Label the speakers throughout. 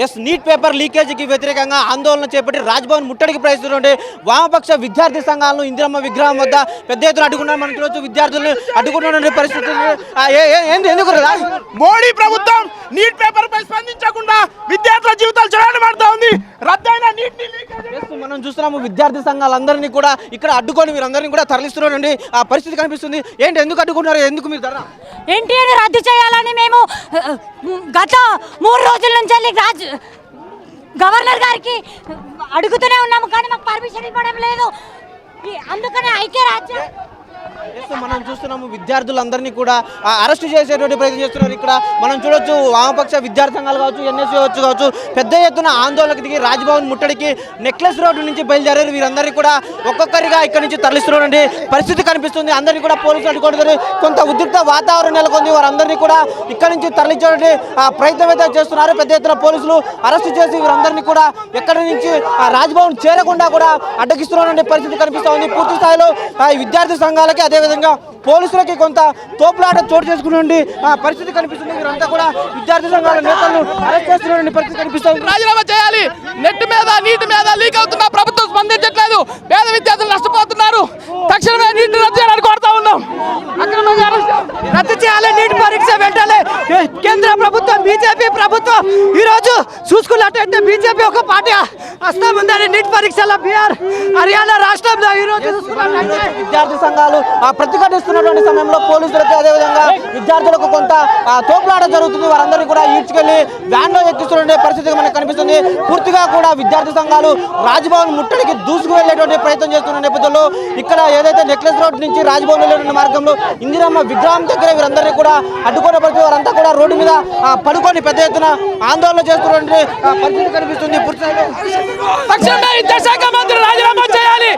Speaker 1: Yes neat paper లీకేజీకి వ్యతిరేకంగా ఆందోళన చేపట్టి రాజ్భవన్ ముట్టడికి ప్రయత్నిస్తుంటే వామపక్ష విద్యార్థి సంఘాలను ఇందిరమ్మ విగ్రహం వద్ద పెద్ద ఎత్తున అడ్డుకున్నారు మనం చూడొచ్చు విద్యార్థులను అడ్డుకుంటున్న పరిస్థితులు ఏ- ఏ- ఏంది ఎందుకు
Speaker 2: మోడీ ప్రభుత్వం నీట్ పేపర్ పై స్పందించకుండా విద్యార్థుల జీవితాలు చెడని పడుతూ ఉంది రద్దయిన నీట్
Speaker 1: మనం చూస్తున్నాము విద్యార్థి సంఘాలందరినీ కూడా ఇక్కడ అడ్డుకొని వీరందరినీ కూడా తరలిస్తున్నారండి. ఆ పరిస్థితి కనిపిస్తుంది. ఏంటి ఎందుకు అడ్డుకున్నారు ఎందుకు మీరు ధర
Speaker 3: ఎన్టీఆర్ రద్దు చేయాలని మేము గత మూడు రోజుల నుంచి వెళ్ళి గవర్నర్ గారికి అడుగుతూనే ఉన్నాము కానీ మాకు పర్మిషన్ ఇవ్వడం లేదు. అందుకనే ఐక్యరాజ్యం
Speaker 1: మనం చూస్తున్నాము విద్యార్థులందరినీ కూడా అరెస్ట్ చేసేటువంటి ప్రయత్నం చేస్తున్నారు. ఇక్కడ మనం చూడొచ్చు వామపక్ష విద్యార్థి సంఘాలు కావచ్చు ఎన్ఎస్సీ కావచ్చు కావచ్చు పెద్ద ఎత్తున ఆందోళనకు దిగి రాజ్భవన్ ముట్టడికి నెక్లెస్ రోడ్డు నుంచి బయలుదేరారు. వీరందరినీ కూడా ఒక్కొక్కరిగా ఇక్కడ నుంచి తరలిస్తున్నటువంటి పరిస్థితి కనిపిస్తుంది. అందరినీ కూడా పోలీసులు అడ్డుకుంటారు కొంత ఉద్రిక్త వాతావరణం నెలకొంది. వారందరినీ కూడా ఇక్కడ నుంచి తరలించడానికి ప్రయత్నం అయితే చేస్తున్నారు. పెద్ద ఎత్తున పోలీసులు అరెస్ట్ చేసి వీరందరినీ కూడా ఎక్కడి నుంచి ఆ, రాజ్భవన్ చేరకుండా కూడా అడ్డగిస్తున్నటువంటి పరిస్థితి కనిపిస్తూ ఉంది. పూర్తి స్థాయిలో విద్యార్థి సంఘాలకి అదేవిధంగా పోలీసులకి కొంత తోపులాట చోటు చేసుకునే పరిస్థితి కనిపిస్తుంది. వీరంతా కూడా విద్యార్థి సంఘాల నేతలను అరెస్ట్ చేస్తున్న పరిస్థితి కనిపిస్తుంది
Speaker 2: రాజీనామా చేయాలి. నెట్ మీద నీటి మీద లీక్ అవుతున్న ప్రభుత్వం స్పందించట్లేదు. పేద విద్యార్థులు నష్టపోతున్నారు. తక్షణమే నీటి రద్దు చేయాలని కోరుతా ఉన్నాం. అక్రమంగా
Speaker 4: రద్దు చేయాలి. నీటి పరీక్ష పెట్టాలి. కేంద్ర ప్రభుత్వం బీజేపీ ప్రభుత్వం ఈ రోజు చూసుకున్నట్టయితే బీజేపీ ఒక పార్టీ వస్తా ఉందని పరీక్షల బీహార్ హర్యానా రాష్ట్రంలో ఈ రోజు
Speaker 1: విద్యార్థి సంఘాలు ఆ, ప్రతిఘటిస్తున్నటువంటి సమయంలో పోలీసులకు అదేవిధంగా విద్యార్థులకు కొంత ఆ, తోపులాట జరుగుతుంది. వారందరూ కూడా ఈడ్చుకెళ్ళి వ్యాన్లో ఎక్కిస్తున్న పరిస్థితి మనకు కనిపిస్తుంది. పూర్తిగా కూడా విద్యార్థి సంఘాలు రాజ్భవన్ ముట్టడికి దూసుకు వెళ్ళేటువంటి ప్రయత్నం చేస్తున్న నేపథ్యంలో ఇక్కడ ఏదైతే నెక్లెస్ రోడ్ నుంచి రాజ్భవన్ వెళ్ళే మార్గంలో ఇందిరమ్మ విగ్రహం దగ్గర వీరందరినీ కూడా అడ్డుకున్న పరిస్థితి వారంతా కూడా రోడ్డు మీద ఆ, పడుకొని పెద్ద ఎత్తున ఆందోళన చేస్తున్నటువంటి ఆ, పరిస్థితి కనిపిస్తుంది. పూర్తి స్థాయిలో
Speaker 2: తక్షణమే మంత్రి రాజీనామా చేయాలి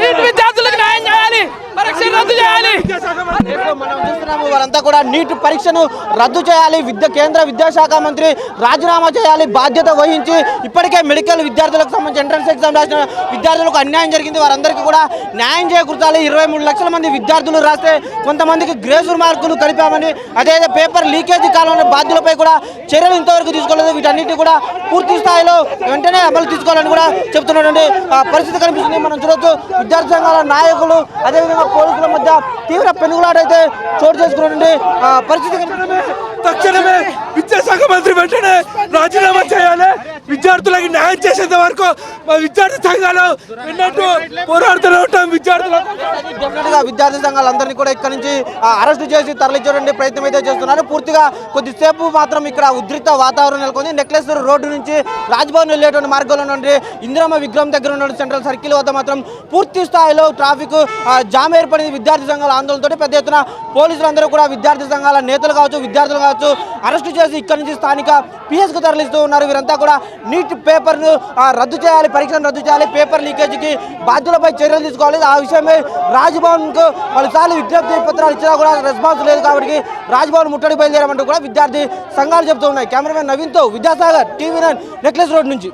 Speaker 2: నీటి విద్యార్థులకు న్యాయం చేయాలి పరీక్ష రద్దు చేయాలి
Speaker 1: రేపు మనం చూస్తున్నాము వారంతా కూడా నీట్ పరీక్షను రద్దు చేయాలి. విద్య కేంద్ర విద్యాశాఖ మంత్రి రాజీనామా చేయాలి. బాధ్యత వహించి ఇప్పటికే మెడికల్ విద్యార్థులకు సంబంధించి ఎంట్రన్స్ ఎగ్జామ్ రాసిన విద్యార్థులకు అన్యాయం జరిగింది. వారందరికీ కూడా న్యాయం చేకూర్చాలి. ఇరవై మూడు లక్షల మంది విద్యార్థులు రాస్తే కొంతమందికి గ్రేస్ మార్కులు కలిపామని అదే పేపర్ లీకేజీ కాలంలో బాధ్యులపై కూడా చర్యలు ఇంతవరకు తీసుకోలేదు. వీటన్నిటి కూడా పూర్తి స్థాయిలో వెంటనే అమలు తీసుకోవాలని కూడా చెప్తున్నటువంటి ఆ, పరిస్థితి కనిపిస్తుంది. మనం చూడొచ్చు విద్యార్థి సంఘాల నాయకులు అదేవిధంగా పోలీసుల మధ్య తీవ్ర పెనుగులాట చోటు చేసుకున్నటువంటి పరిస్థితి
Speaker 5: తక్షణమే విద్యాశాఖ మంత్రి వెంటనే రాజీనామా చేయాలి. విద్యార్థులకి న్యాయం చేసేంత వరకు మా విద్యార్థి సంఘాలు విన్నట్టు పోరాడుతూనే ఉంటాం విద్యార్థులకు
Speaker 1: విద్యార్థి సంఘాలందరినీ కూడా ఇక్కడ నుంచి అరెస్ట్ చేసి తరలించడానికి ప్రయత్నం అయితే చేస్తున్నారు. పూర్తిగా కొద్దిసేపు మాత్రం ఇక్కడ ఉద్రిక్త వాతావరణం నెలకొంది. నెక్లెస్ రోడ్డు నుంచి రాజ్భవన్ వెళ్ళేటువంటి మార్గంలో నుండి ఇందిరమ్మ విగ్రహం దగ్గర ఉన్న సెంట్రల్ సర్కిల్ వద్ద మాత్రం పూర్తి స్థాయిలో ట్రాఫిక్ జామ్ ఏర్పడింది. విద్యార్థి సంఘాల ఆందోళనతో పెద్ద ఎత్తున పోలీసులందరూ కూడా విద్యార్థి సంఘాల నేతలు కావచ్చు విద్యార్థులు కావచ్చు అరెస్ట్ చేసి ఇక్కడ నుంచి స్థానిక పిఎస్కు తరలిస్తూ ఉన్నారు. వీరంతా కూడా నీట్ పేపర్ను రద్దు చేయాలి పరీక్షను రద్దు చేయాలి పేపర్ లీకేజీకి బాధ్యులపై చర్యలు తీసుకోవాలి. ఆ విషయమై రాజ్భవన్కు పలుసార్లు విజ్ఞప్తి పత్రాలు ఇచ్చినా కూడా రెస్పాన్స్ లేదు కాబట్టి రాజ్భవన్ ముట్టడి బయలుదేరామంటూ కూడా విద్యార్థి సంఘాలు చెబుతూ ఉన్నాయి. Cameraman నవీన్తో Vidyasagar TV nine necklace road నుంచి.